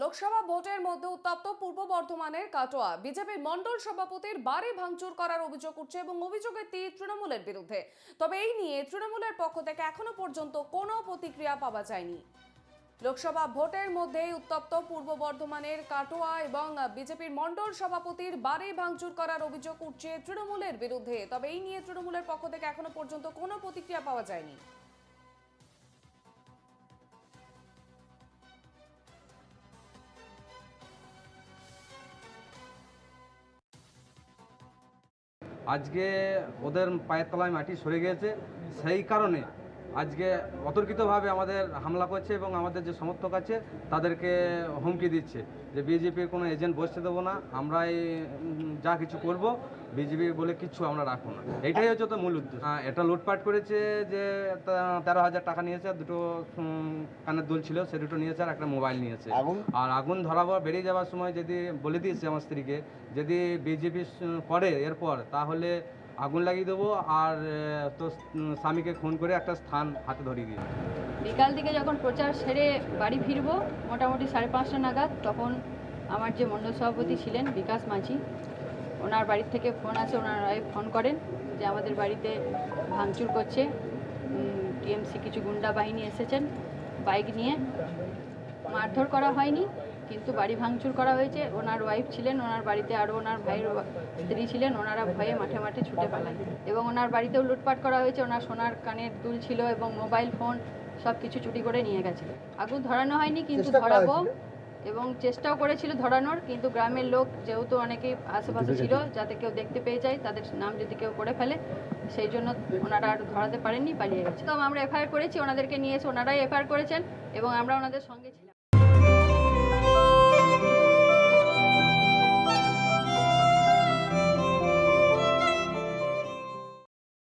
লোকসভা ভোটের মধ্যে উত্তপ্ত পূর্ব বর্ধমানের কাটোয়া। বিজেপির মণ্ডল সভাপতির বাড়ি ভাঙচুর করার অভিযোগ উঠছে এবং অভিযোগের তীর তৃণমূলের বিরুদ্ধে। তবে এই নিয়ে তৃণমূলের পক্ষ থেকে এখনও পর্যন্ত কোনো প্রতিক্রিয়া পাওয়া যায়নি। লোকসভা ভোটের মধ্যেই উত্তপ্ত পূর্ব বর্ধমানের কাটোয়া এবং বিজেপির মণ্ডল সভাপতির বাড়ি ভাঙচুর করার অভিযোগ উঠছে তৃণমূলের বিরুদ্ধে। তবে এই নিয়ে তৃণমূলের পক্ষ থেকে এখনও পর্যন্ত কোনো প্রতিক্রিয়া পাওয়া যায়নি। আজকে ওদের পায়ের তলায় মাটি সরে গেছে সেই কারণে আজকে অতর্কিতভাবে আমাদের হামলা করছে এবং আমাদের যে সমর্থক আছে তাদেরকে হুমকি দিচ্ছে যে বিজেপির কোনো এজেন্ট বসতে দেবো না আমরাই যা কিছু করব বিজেপি বলে কিচ্ছু আমরা রাখব না। এটাই হচ্ছে তো মূল উদ্দেশ্য। হ্যাঁ, এটা লুটপাট করেছে যে তেরো হাজার টাকা নিয়েছে আর দুটো কানের দুল ছিল সে দুটো নিয়েছে আর একটা মোবাইল নিয়েছে। আর আগুন ধরাবো বেরিয়ে যাওয়ার সময় যদি বলে দিয়েছে আমার স্ত্রীকে যদি বিজেপি করে এরপর তাহলে আগুন লাগিয়ে দেবো আর আহ, তো স্বামীকে খুন করে একটা স্থান হাতে ধরিয়ে দিই বিকাল দিকে যখন প্রচার সেরে বাড়ি ফিরবো মোটামুটি সাড়ে পাঁচটা নাগাদ তখন আমার যে মণ্ডল সভাপতি ছিলেন বিকাশ মাঝি ওনার বাড়ির থেকে ফোন আছে ওনার ফোন করেন যে আমাদের বাড়িতে ভাঙচুর করছে। টিএমসি কিছু গুন্ডা বাহিনী এসেছেন বাইক নিয়ে। মারধর করা হয়নি। কিন্তু বাড়ি ভাঙচুর করা হয়েছে। ওনার ওয়াইফ ছিলেন ওনার বাড়িতে আরও ওনার ভাইয়ের স্ত্রী ছিলেন ওনারা ভয়ে মাঠে মাঠে ছুটে পালায়। এবং ওনার বাড়িতেও লুটপাট করা হয়েছে ওনার সোনার কানের দুল ছিল এবং মোবাইল ফোন সব কিছু চুরি করে নিয়ে গেছে আগুন ধরানো হয়নি কিন্তু ধরাবো এবং চেষ্টাও করেছিল ধরানোর কিন্তু গ্রামের লোক যেহেতু অনেকেই আশেপাশে ছিল যাতে কেউ দেখতে পেয়ে যায় তাদের নাম যদি কেউ করে ফেলে সেই জন্য ওনারা আর ধরাতে পারেননি পালিয়ে গেছে। তো আমরা এফআইআর করেছি ওনাদেরকে নিয়ে এসে ওনারাই এফআইআর করেছেন এবং আমরা ওনাদের সঙ্গে ছিলাম।